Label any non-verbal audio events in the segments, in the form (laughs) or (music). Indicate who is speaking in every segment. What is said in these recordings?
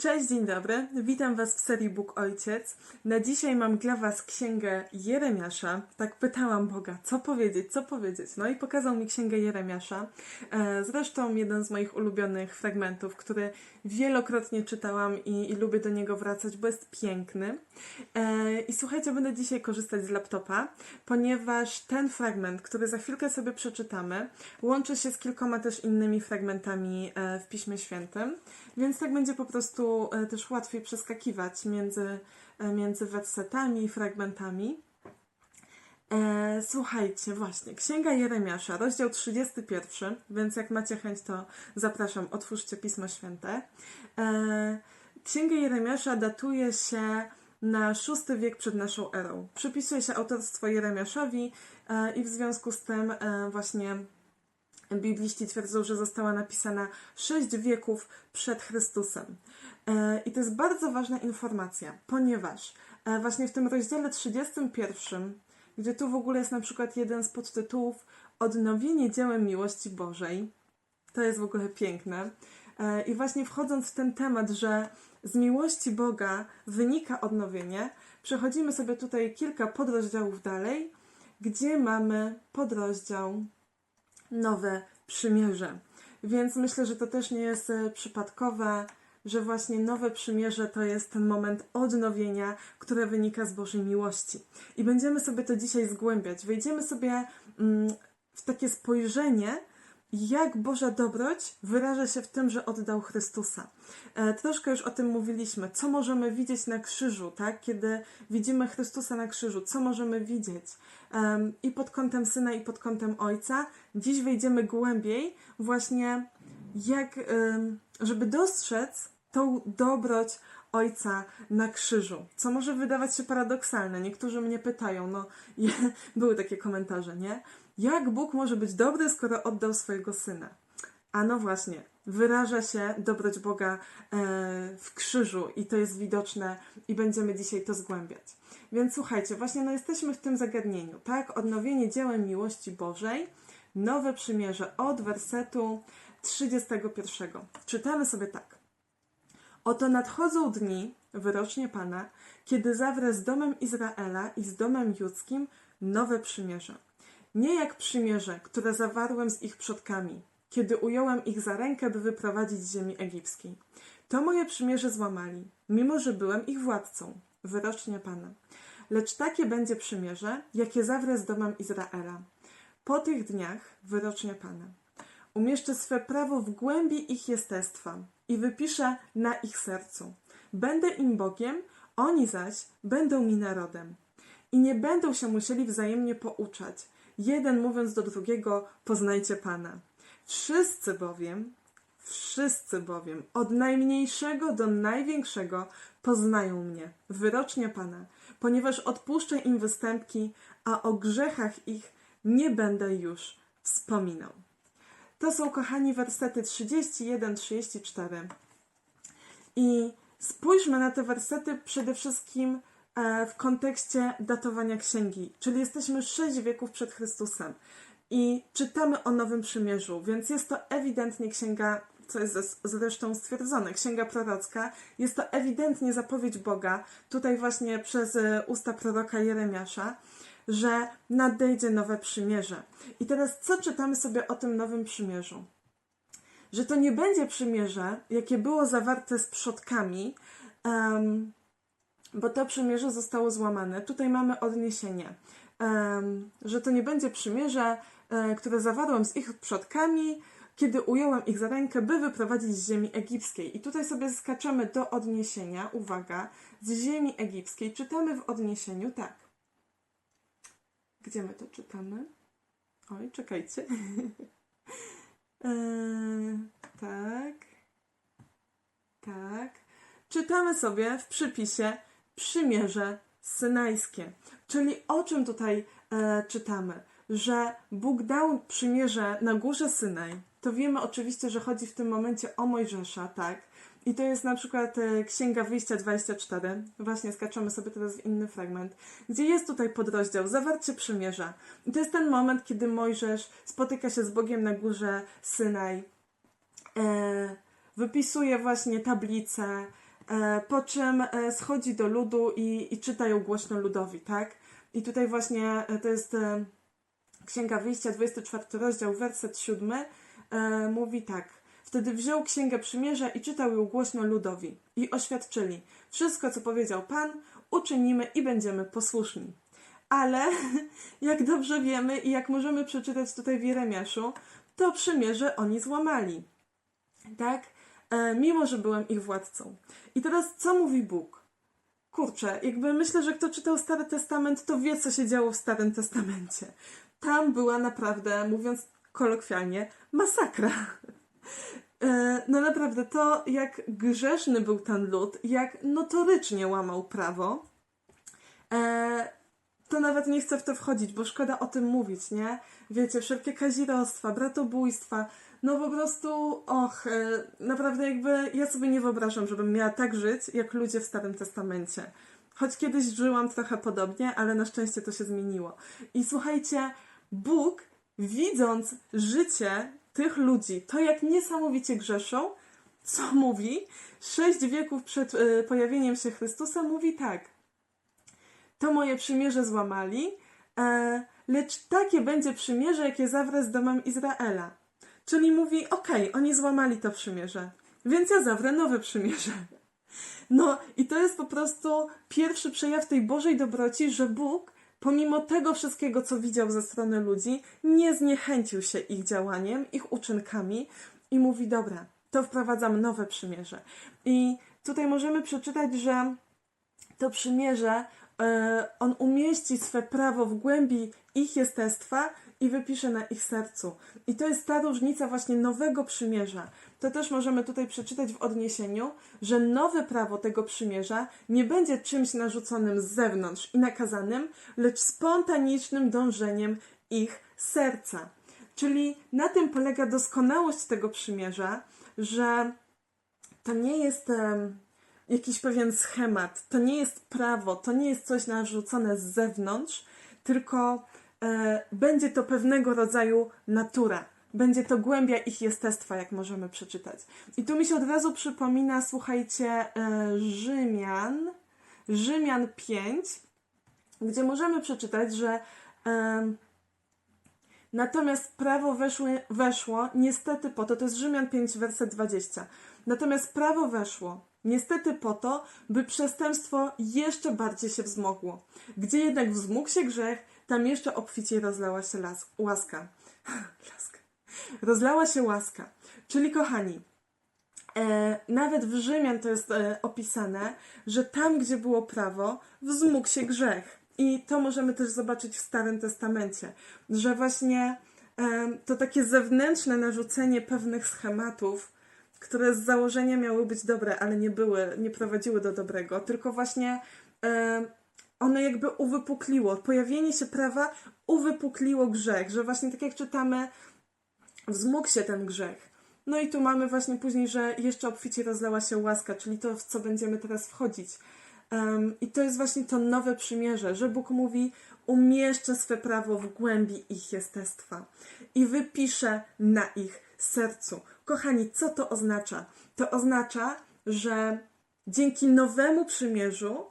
Speaker 1: Cześć, dzień dobry. Witam Was w serii Bóg Ojciec. Na dzisiaj mam dla Was księgę Jeremiasza. Tak pytałam Boga, co powiedzieć, co powiedzieć. No i pokazał mi księgę Jeremiasza. E, Zresztą jeden z moich ulubionych fragmentów, który wielokrotnie czytałam i, i lubię do niego wracać, bo jest piękny. E, I słuchajcie, będę dzisiaj korzystać z laptopa, ponieważ ten fragment, który za chwilkę sobie przeczytamy, łączy się z kilkoma też innymi fragmentami e, w Piśmie Świętym, więc tak będzie po prostu e, też łatwiej przeskakiwać między, e, między wersetami i fragmentami. E, słuchajcie, właśnie, Księga Jeremiasza, rozdział 31, więc jak macie chęć, to zapraszam, otwórzcie Pismo Święte. E, Księga Jeremiasza datuje się na VI wiek przed naszą erą. Przypisuje się autorstwo Jeremiaszowi e, i w związku z tym e, właśnie bibliści twierdzą, że została napisana sześć wieków przed Chrystusem. E, I to jest bardzo ważna informacja, ponieważ e, właśnie w tym rozdziale 31, gdzie tu w ogóle jest na przykład jeden z podtytułów Odnowienie dziełem miłości Bożej, to jest w ogóle piękne. E, I właśnie wchodząc w ten temat, że z miłości Boga wynika odnowienie, przechodzimy sobie tutaj kilka podrozdziałów dalej, gdzie mamy podrozdział Nowe Przymierze. Więc myślę, że to też nie jest e, przypadkowe, że właśnie Nowe Przymierze to jest ten moment odnowienia, które wynika z Bożej miłości. I będziemy sobie to dzisiaj zgłębiać. Wejdziemy sobie mm, w takie spojrzenie, jak Boża dobroć wyraża się w tym, że oddał Chrystusa. E, troszkę już o tym mówiliśmy. Co możemy widzieć na krzyżu, tak? Kiedy widzimy Chrystusa na krzyżu, co możemy widzieć? I pod kątem Syna, i pod kątem Ojca. Dziś wejdziemy głębiej, właśnie jak, żeby dostrzec tą dobroć Ojca na krzyżu, co może wydawać się paradoksalne. Niektórzy mnie pytają, no (laughs) były takie komentarze, nie? Jak Bóg może być dobry, skoro oddał swojego Syna? A no właśnie, wyraża się dobroć Boga e, w krzyżu i to jest widoczne i będziemy dzisiaj to zgłębiać. Więc słuchajcie, właśnie no jesteśmy w tym zagadnieniu, tak? Odnowienie dziełem miłości Bożej, nowe przymierze od wersetu 31. Czytamy sobie tak. Oto nadchodzą dni, wyrocznie Pana, kiedy zawrę z domem Izraela i z domem judzkim nowe przymierze. Nie jak przymierze, które zawarłem z ich przodkami, kiedy ująłem ich za rękę, by wyprowadzić z ziemi egipskiej. To moje przymierze złamali, mimo że byłem ich władcą, wyrocznie Pana. Lecz takie będzie przymierze, jakie zawrę z domem Izraela. Po tych dniach, wyrocznie Pana, umieszczę swe prawo w głębi ich jestestwa i wypiszę na ich sercu. Będę im Bogiem, oni zaś będą mi narodem. I nie będą się musieli wzajemnie pouczać, jeden mówiąc do drugiego, poznajcie Pana. Wszyscy bowiem, wszyscy bowiem, od najmniejszego do największego, poznają mnie, wyrocznie Pana, ponieważ odpuszczę im występki, a o grzechach ich nie będę już wspominał. To są, kochani, wersety 31-34. I spójrzmy na te wersety przede wszystkim w kontekście datowania księgi, czyli jesteśmy sześć wieków przed Chrystusem i czytamy o Nowym Przymierzu, więc jest to ewidentnie księga, co jest zresztą stwierdzone, księga prorocka, jest to ewidentnie zapowiedź Boga, tutaj właśnie przez e, usta proroka Jeremiasza, że nadejdzie nowe przymierze. I teraz co czytamy sobie o tym nowym przymierzu? Że to nie będzie przymierze, jakie było zawarte z przodkami, em, bo to przymierze zostało złamane. Tutaj mamy odniesienie, że to nie będzie przymierze, e, które zawarłem z ich przodkami, kiedy ująłem ich za rękę, by wyprowadzić z ziemi egipskiej. I tutaj sobie skaczemy do odniesienia, uwaga, z ziemi egipskiej. Czytamy w odniesieniu tak. Gdzie my to czytamy? Oj, czekajcie. Eee, (laughs) tak. Tak. Czytamy sobie w przypisie przymierze synajskie. Czyli o czym tutaj e, czytamy? Że Bóg dał przymierze na górze Synaj. To wiemy oczywiście, że chodzi w tym momencie o Mojżesza, tak? I to jest na przykład e, Księga Wyjścia 24. Właśnie skaczemy sobie teraz w inny fragment, gdzie jest tutaj podrozdział Zawarcie Przymierza. I to jest ten moment, kiedy Mojżesz spotyka się z Bogiem na górze Synaj. E, wypisuje właśnie tablicę, po czym e, schodzi do ludu i, i czyta ją głośno ludowi, tak? I tutaj właśnie e, to jest e, Księga Wyjścia, 24 rozdział, werset 7, e, mówi tak. Wtedy wziął Księgę Przymierza i czytał ją głośno ludowi. I oświadczyli, wszystko co powiedział Pan, uczynimy i będziemy posłuszni. Ale, (laughs) jak dobrze wiemy i jak możemy przeczytać tutaj w Jeremiaszu, to przymierze oni złamali. Tak? E, mimo, że byłem ich władcą. I teraz co mówi Bóg? Kurczę, jakby myślę, że kto czytał Stary Testament, to wie, co się działo w Starym Testamencie. Tam była naprawdę, mówiąc kolokwialnie, masakra. E, No naprawdę, to jak grzeszny był ten lud, jak notorycznie łamał prawo, e, to nawet nie chcę w to wchodzić, bo szkoda o tym mówić, nie? Wiecie, wszelkie kazirostwa, bratobójstwa, no po prostu, och, e, naprawdę jakby ja sobie nie wyobrażam, żebym miała tak żyć, jak ludzie w Starym Testamencie. Choć kiedyś żyłam trochę podobnie, ale na szczęście to się zmieniło. I słuchajcie, Bóg, widząc życie tych ludzi, to jak niesamowicie grzeszą, co mówi? Sześć wieków przed e, pojawieniem się Chrystusa mówi tak. To moje przymierze złamali, e, lecz takie będzie przymierze, jakie zawrę z domem Izraela. Czyli mówi, okej, oni złamali to przymierze, więc ja zawrę nowe przymierze. No i to jest po prostu pierwszy przejaw tej Bożej dobroci, że Bóg, pomimo tego wszystkiego, co widział ze strony ludzi, nie zniechęcił się ich działaniem, ich uczynkami i mówi, dobra, to wprowadzam nowe przymierze. I tutaj możemy przeczytać, że to przymierze, on umieści swe prawo w głębi ich jestestwa i wypisze na ich sercu. I to jest ta różnica właśnie nowego przymierza. To też możemy tutaj przeczytać w odniesieniu, że nowe prawo tego przymierza nie będzie czymś narzuconym z zewnątrz i nakazanym, lecz spontanicznym dążeniem ich serca. Czyli na tym polega doskonałość tego przymierza, że to nie jest em, jakiś pewien schemat, to nie jest prawo, to nie jest coś narzucone z zewnątrz, tylko e, będzie to pewnego rodzaju natura. Będzie to głębia ich jestestwa, jak możemy przeczytać. I tu mi się od razu przypomina, słuchajcie, e, Rzymian, Rzymian 5, gdzie możemy przeczytać, że em, Natomiast prawo weszły, weszło niestety po to, to jest Rzymian 5, werset 20. Natomiast prawo weszło niestety po to, by przestępstwo jeszcze bardziej się wzmogło. Gdzie jednak wzmógł się grzech, tam jeszcze obficiej rozlała się las, łaska. (laughs) Laska. Rozlała się łaska. Czyli kochani, E, nawet w Rzymian to jest e, opisane, że tam, gdzie było prawo, wzmógł się grzech. I to możemy też zobaczyć w Starym Testamencie, że właśnie e, to takie zewnętrzne narzucenie pewnych schematów, które z założenia miały być dobre, ale nie były, nie prowadziły do dobrego, tylko właśnie e, one jakby uwypukliło, pojawienie się prawa uwypukliło grzech, że właśnie tak jak czytamy, wzmógł się ten grzech. No i tu mamy właśnie później, że jeszcze obficie rozlała się łaska, czyli to, w co będziemy teraz wchodzić. Em, I to jest właśnie to nowe przymierze, że Bóg mówi, umieszczę swe prawo w głębi ich jestestwa i wypiszę na ich sercu. Kochani, co to oznacza? To oznacza, że dzięki nowemu przymierzu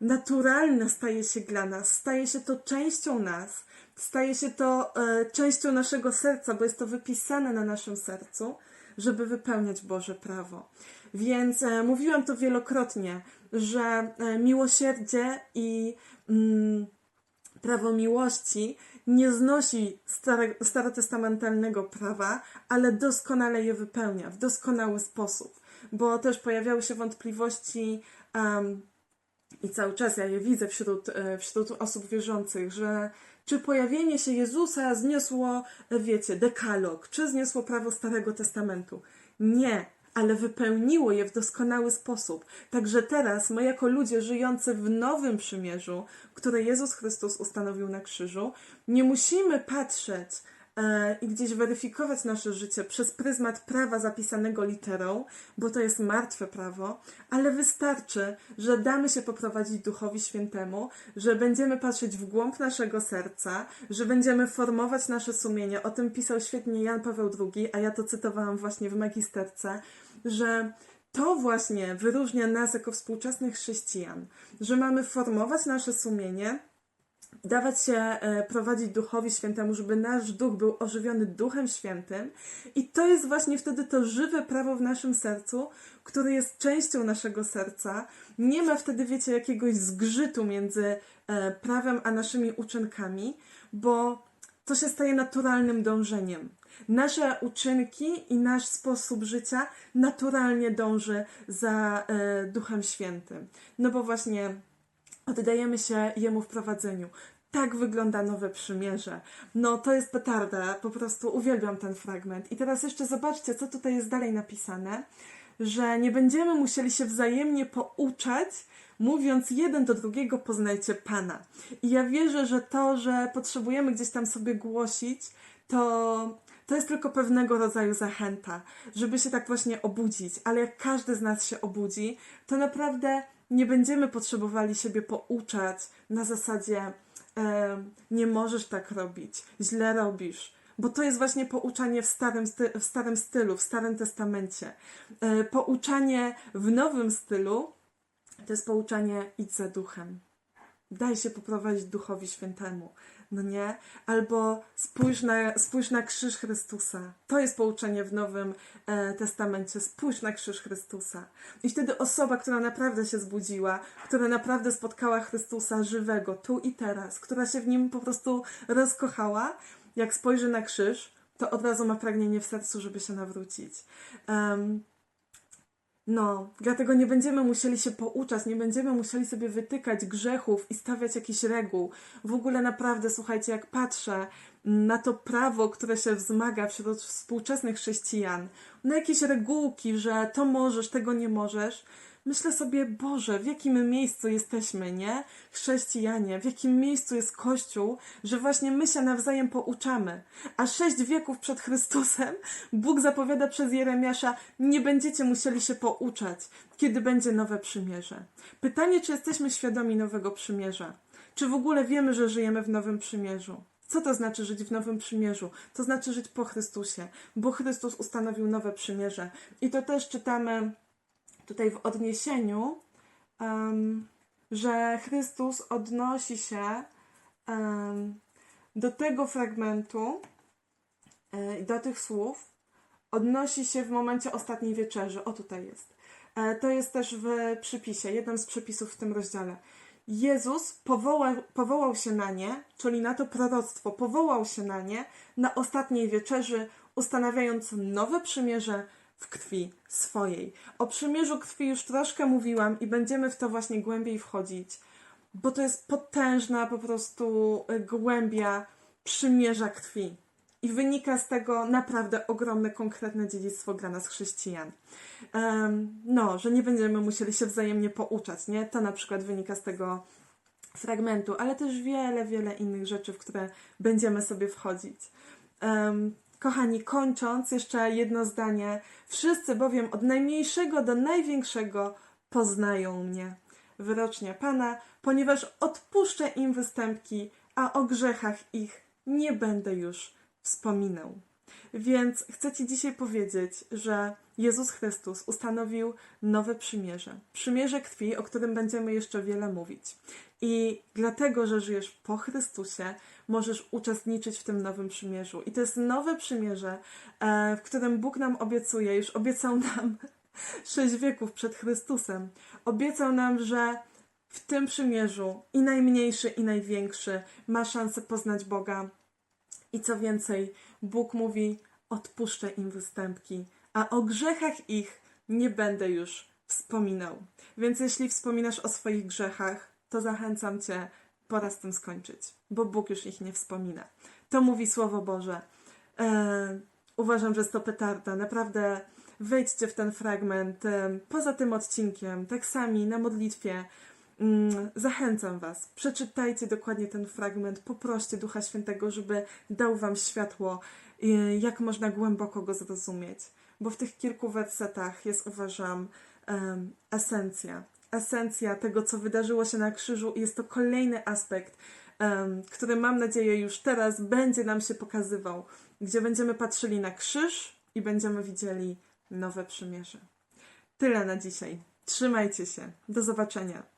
Speaker 1: naturalne staje się dla nas, staje się to częścią nas, staje się to e, częścią naszego serca, bo jest to wypisane na naszym sercu, żeby wypełniać Boże prawo. Więc e, mówiłam to wielokrotnie, że e, miłosierdzie i mm, prawo miłości nie znosi starotestamentalnego prawa, ale doskonale je wypełnia w doskonały sposób. Bo też pojawiały się wątpliwości em, i cały czas ja je widzę wśród, e, wśród osób wierzących, że czy pojawienie się Jezusa zniosło, wiecie, dekalog, czy zniosło prawo Starego Testamentu? Nie, ale wypełniło je w doskonały sposób. Także teraz my, jako ludzie żyjący w nowym przymierzu, które Jezus Chrystus ustanowił na krzyżu, nie musimy patrzeć i gdzieś weryfikować nasze życie przez pryzmat prawa zapisanego literą, bo to jest martwe prawo, ale wystarczy, że damy się poprowadzić Duchowi Świętemu, że będziemy patrzeć w głąb naszego serca, że będziemy formować nasze sumienie. O tym pisał świetnie Jan Paweł II, a ja to cytowałam właśnie w magisterce, że to właśnie wyróżnia nas jako współczesnych chrześcijan, że mamy formować nasze sumienie, dawać się e, prowadzić Duchowi Świętemu, żeby nasz duch był ożywiony Duchem Świętym. I to jest właśnie wtedy to żywe prawo w naszym sercu, które jest częścią naszego serca. Nie ma wtedy, wiecie, jakiegoś zgrzytu między e, prawem a naszymi uczynkami, bo to się staje naturalnym dążeniem. Nasze uczynki i nasz sposób życia naturalnie dąży za e, Duchem Świętym. No bo właśnie oddajemy się Jemu w prowadzeniu. Tak wygląda nowe przymierze. No to jest petarda, po prostu uwielbiam ten fragment. I teraz jeszcze zobaczcie, co tutaj jest dalej napisane, że nie będziemy musieli się wzajemnie pouczać, mówiąc jeden do drugiego poznajcie Pana. I ja wierzę, że to, że potrzebujemy gdzieś tam sobie głosić, to, to jest tylko pewnego rodzaju zachęta, żeby się tak właśnie obudzić. Ale jak każdy z nas się obudzi, to naprawdę nie będziemy potrzebowali siebie pouczać na zasadzie e, nie możesz tak robić, źle robisz. Bo to jest właśnie pouczanie w starym, w starym stylu, w Starym Testamencie. E, pouczanie w nowym stylu to jest pouczanie idź za duchem. Daj się poprowadzić Duchowi Świętemu. No nie? Albo spójrz na, spójrz na krzyż Chrystusa. To jest pouczenie w Nowym e, Testamencie. Spójrz na krzyż Chrystusa. I wtedy osoba, która naprawdę się zbudziła, która naprawdę spotkała Chrystusa żywego, tu i teraz, która się w nim po prostu rozkochała, jak spojrzy na krzyż, to od razu ma pragnienie w sercu, żeby się nawrócić. Em, no, dlatego nie będziemy musieli się pouczać, nie będziemy musieli sobie wytykać grzechów i stawiać jakichś reguł. W ogóle naprawdę, słuchajcie, jak patrzę na to prawo, które się wzmaga wśród współczesnych chrześcijan, na jakieś regułki, że to możesz, tego nie możesz, myślę sobie, Boże, w jakim miejscu jesteśmy, nie? Chrześcijanie, w jakim miejscu jest Kościół, że właśnie my się nawzajem pouczamy. A sześć wieków przed Chrystusem Bóg zapowiada przez Jeremiasza, nie będziecie musieli się pouczać, kiedy będzie nowe przymierze. Pytanie, czy jesteśmy świadomi nowego przymierza? Czy w ogóle wiemy, że żyjemy w nowym przymierzu? Co to znaczy żyć w nowym przymierzu? To znaczy żyć po Chrystusie, bo Chrystus ustanowił nowe przymierze. I to też czytamy tutaj w odniesieniu, em, że Chrystus odnosi się em, do tego fragmentu, e, do tych słów, odnosi się w momencie ostatniej wieczerzy. O, tutaj jest. E, To jest też w przypisie, jeden z przepisów w tym rozdziale. Jezus powołał, powołał się na nie, czyli na to proroctwo, powołał się na nie na ostatniej wieczerzy, ustanawiając nowe przymierze w krwi swojej. O przymierzu krwi już troszkę mówiłam i będziemy w to właśnie głębiej wchodzić, bo to jest potężna po prostu y, głębia przymierza krwi. I wynika z tego naprawdę ogromne, konkretne dziedzictwo dla nas chrześcijan. No, że nie będziemy musieli się wzajemnie pouczać, nie? To na przykład wynika z tego fragmentu, ale też wiele, wiele innych rzeczy, w które będziemy sobie wchodzić. Em, kochani, kończąc, jeszcze jedno zdanie. Wszyscy bowiem od najmniejszego do największego poznają mnie. Wyrocznie Pana, ponieważ odpuszczę im występki, a o grzechach ich nie będę już wspominał. Więc chcę Ci dzisiaj powiedzieć, że Jezus Chrystus ustanowił nowe przymierze. Przymierze krwi, o którym będziemy jeszcze wiele mówić. I dlatego, że żyjesz po Chrystusie, możesz uczestniczyć w tym nowym przymierzu. I to jest nowe przymierze, e, w którym Bóg nam obiecuje, już obiecał nam (laughs) sześć wieków przed Chrystusem. Obiecał nam, że w tym przymierzu i najmniejszy, i największy ma szansę poznać Boga. I co więcej, Bóg mówi: odpuszczę im występki, a o grzechach ich nie będę już wspominał. Więc jeśli wspominasz o swoich grzechach, to zachęcam Cię, pora z tym skończyć, bo Bóg już ich nie wspomina. To mówi Słowo Boże. E, uważam, że jest to petarda. Naprawdę wejdźcie w ten fragment. E, poza tym odcinkiem, tak sami na modlitwie. Mm, Zachęcam Was, przeczytajcie dokładnie ten fragment, poproście Ducha Świętego, żeby dał Wam światło, y, jak można głęboko go zrozumieć. Bo w tych kilku wersetach jest, uważam, em, esencja. Esencja tego, co wydarzyło się na krzyżu, jest to kolejny aspekt, który mam nadzieję już teraz będzie nam się pokazywał, gdzie będziemy patrzyli na krzyż i będziemy widzieli nowe przymierze. tyle na dzisiaj. Trzymajcie się. Do zobaczenia.